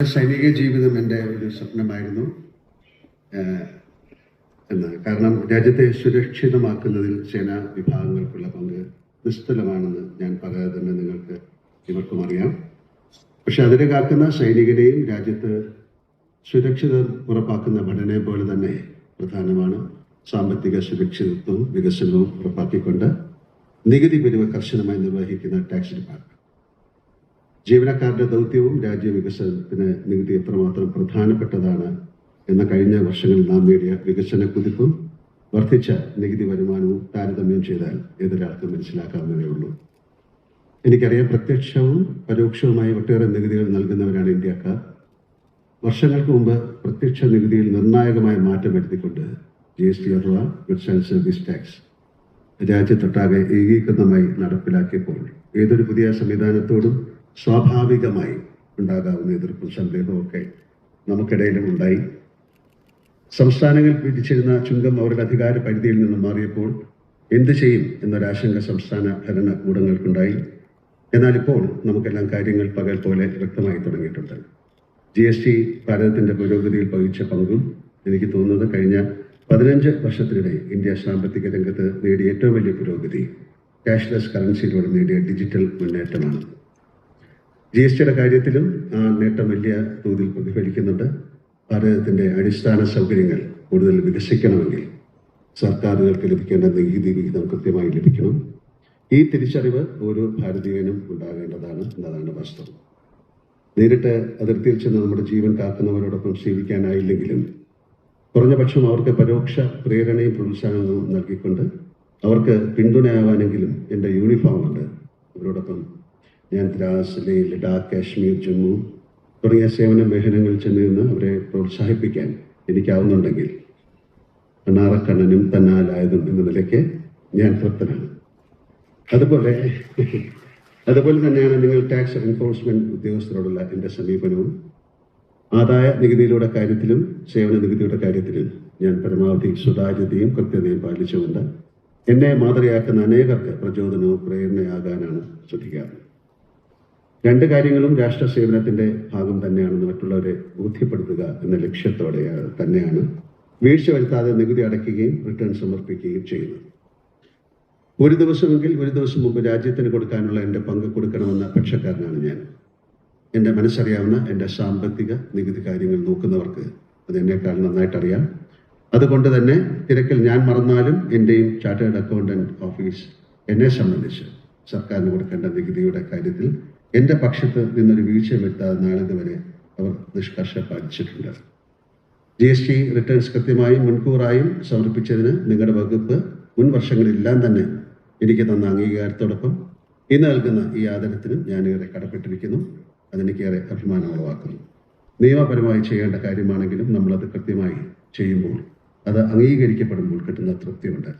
സൈനിക ജീവിതം എന്റെ ഒരു സ്വപ്നമായിരുന്നു. എന്ന് കാരണം രാജ്യത്തെ സുരക്ഷിതമാക്കുന്നതിൽ സേനാ വിഭാഗങ്ങൾക്കുള്ള പങ്ക് നിസ്തുലമാണെന്ന് ഞാൻ പറയാതെ തന്നെ നിങ്ങൾക്ക് ഇവർക്കും അറിയാം. പക്ഷെ അതിനെ കാക്കുന്ന സൈനികരെയും രാജ്യത്ത് സുരക്ഷിതം ഉറപ്പാക്കുന്ന ഭടനെ പോലെ തന്നെ പ്രധാനമാണ്. സാമ്പത്തിക സുരക്ഷിതത്വവും വികസനവും ഉറപ്പാക്കിക്കൊണ്ട് നികുതി പിരിവ് കർശനമായി നിർവഹിക്കുന്ന ടാക്സ് ഡിപ്പാർട്ട്മെന്റ്. ജീവനക്കാരുടെ ദൗത്യവും രാജ്യ വികസനത്തിന് നികുതി എത്രമാത്രം പ്രധാനപ്പെട്ടതാണ് എന്ന കഴിഞ്ഞ വർഷങ്ങളിൽ നാം നേടിയ വികസന കുതിപ്പും വർദ്ധിച്ച നികുതി വരുമാനവും താരതമ്യം ചെയ്താൽ ഏതൊരാൾക്ക് മനസ്സിലാക്കാവുന്നതേ ഉള്ളൂ. എനിക്കറിയാം പ്രത്യക്ഷവും പരോക്ഷവുമായി ഒട്ടേറെ നികുതികൾ നൽകുന്നവരാണ് ഇന്ത്യക്കാർ. വർഷങ്ങൾക്ക് മുമ്പ് പ്രത്യക്ഷ നികുതിയിൽ നിർണായകമായ മാറ്റം വരുത്തിക്കൊണ്ട് ജി എസ് ടി അഥവാ ഗുഡ്സ് ആൻഡ് സർവീസ് ടാക്സ് രാജ്യത്തൊട്ടാകെ ഏകീകൃതമായി നടപ്പിലാക്കിയപ്പോൾ ഏതൊരു പുതിയ സംവിധാനത്തോടും സ്വാഭാവികമായി ഉണ്ടാകാവുന്ന എതിർപ്പും സന്ദേഹവും ഒക്കെ നമുക്കിടയിലും ഉണ്ടായി. സംസ്ഥാനങ്ങൾ വിധിച്ചിരുന്ന ചുങ്കം അവരുടെ അധികാര പരിധിയിൽ നിന്ന് മാറിയപ്പോൾ എന്ത് ചെയ്യും എന്നൊരാശങ്ക സംസ്ഥാന ഭരണകൂടങ്ങൾക്കുണ്ടായി. എന്നാൽ ഇപ്പോൾ നമുക്കെല്ലാം കാര്യങ്ങൾ പകൽ പോലെ വ്യക്തമായി തുടങ്ങിയിട്ടുണ്ട്. ജി എസ് ടി ഭാരതത്തിന്റെ പുരോഗതിയിൽ വഹിച്ച പങ്കും എനിക്ക് തോന്നുന്നത് കഴിഞ്ഞ പതിനഞ്ച് വർഷത്തിനിടെ ഇന്ത്യ സാമ്പത്തിക രംഗത്ത് നേടിയ ഏറ്റവും വലിയ പുരോഗതി. ക്യാഷ്ലെസ് കറൻസിയിലൂടെ നേടിയ ഡിജിറ്റൽ മുന്നേറ്റമാണ്. ജി എസ് ടിയുടെ കാര്യത്തിലും ആ നേട്ടം വലിയ തോതിൽ പ്രതിഫലിക്കുന്നുണ്ട്. ഭാരതത്തിന്റെ അടിസ്ഥാന സൗകര്യങ്ങൾ കൂടുതൽ വികസിക്കണമെങ്കിൽ സർക്കാരുകൾക്ക് ലഭിക്കേണ്ട നികുതി വിഹിതം കൃത്യമായി ലഭിക്കണം. ഈ തിരിച്ചറിവ് ഓരോ ഭാരതീയനും ഉണ്ടാകേണ്ടതാണ് എന്നതാണ് വാസ്തവം. നേരിട്ട് അതിർത്തിയിൽ ചെന്ന് നമ്മുടെ ജീവൻ കാക്കുന്നവരോടൊപ്പം സേവിക്കാനായില്ലെങ്കിലും കുറഞ്ഞ പക്ഷം അവർക്ക് പരോക്ഷ പ്രേരണയും പ്രോത്സാഹനവും നൽകിക്കൊണ്ട് അവർക്ക് പിന്തുണയാവാനെങ്കിലും എന്റെ യൂണിഫോം ഉണ്ട് അവരോടൊപ്പം ഞാൻ ദ്രാസ് ലേ ലഡാക്ക് കാശ്മീർ ജമ്മു തുടങ്ങിയ സേവന മേഖലകളിൽ ചെന്നിരുന്ന് അവരെ പ്രോത്സാഹിപ്പിക്കാൻ എനിക്കാവുന്നുണ്ടെങ്കിൽ കണ്ണാറക്കണ്ണനും തന്നാലായതും എന്ന നിലയ്ക്ക് ഞാൻ തൃപ്തനാണ്. അതുപോലെ അതുപോലെ തന്നെയാണ് നിങ്ങൾ ടാക്സ് എൻഫോഴ്സ്മെന്റ് ഉദ്യോഗസ്ഥരോടുള്ള എന്റെ സമീപനവും ആദായ നികുതിയുടെ കാര്യത്തിലും സേവന നികുതിയുടെ കാര്യത്തിലും ഞാൻ പരമാവധി സുതാര്യതയും കൃത്യതയും പാലിച്ചുകൊണ്ട് എന്നെ മാതൃകയാക്കുന്ന അനേകർക്ക് പ്രചോദനവും പ്രേരണയാകാനാണ് ശ്രദ്ധിക്കാറ് രണ്ട് കാര്യങ്ങളും രാഷ്ട്ര സേവനത്തിന്റെ ഭാഗം തന്നെയാണെന്ന് മറ്റുള്ളവരെ ബോധ്യപ്പെടുത്തുക എന്ന ലക്ഷ്യത്തോടെ തന്നെയാണ് വീഴ്ച വരുത്താതെ നികുതി അടയ്ക്കുകയും റിട്ടേൺ സമർപ്പിക്കുകയും ചെയ്യുന്നത്. ഒരു ദിവസമെങ്കിൽ ഒരു ദിവസം മുമ്പ് രാജ്യത്തിന് കൊടുക്കാനുള്ള എന്റെ പങ്ക് കൊടുക്കണമെന്ന പക്ഷക്കാരനാണ് ഞാൻ. എന്റെ മനസ്സറിയാവുന്ന എന്റെ സാമ്പത്തിക നികുതി കാര്യങ്ങൾ നോക്കുന്നവർക്ക് അത് എന്നെക്കാൾ നന്നായിട്ട് അറിയാം അതുകൊണ്ട് തന്നെ തിരക്കിൽ ഞാൻ മറന്നാലും എന്റെയും ചാർട്ടേഡ് അക്കൗണ്ടന്റ് ഓഫീസ് എന്നെ സംബന്ധിച്ച് സർക്കാരിന് കൊടുക്കേണ്ട നികുതിയുടെ കാര്യത്തിൽ എന്റെ പക്ഷത്ത് നിന്നൊരു വീഴ്ച വരുത്താതെ നാളിതുവരെ അവർ നിഷ്കർഷ പാലിച്ചിട്ടുണ്ട്. ജി എസ് ടി റിട്ടേൺസ് കൃത്യമായും മുൻകൂറായും സമർപ്പിച്ചതിന് നിങ്ങളുടെ വകുപ്പ് മുൻ വർഷങ്ങളിലെല്ലാം തന്നെ എനിക്ക് തന്ന അംഗീകാരത്തോടൊപ്പം ഇന്ന് നൽകുന്ന ഈ ആദരത്തിനും ഞാനേറെ കടപ്പെട്ടിരിക്കുന്നു. അതെനിക്കേറെ അഭിമാനം ഉളവാക്കുന്നു നിയമപരമായി ചെയ്യേണ്ട കാര്യമാണെങ്കിലും നമ്മളത് കൃത്യമായി ചെയ്യുമ്പോൾ അത് അംഗീകരിക്കപ്പെടുമ്പോൾ കിട്ടുന്ന തൃപ്തിയുണ്ട്.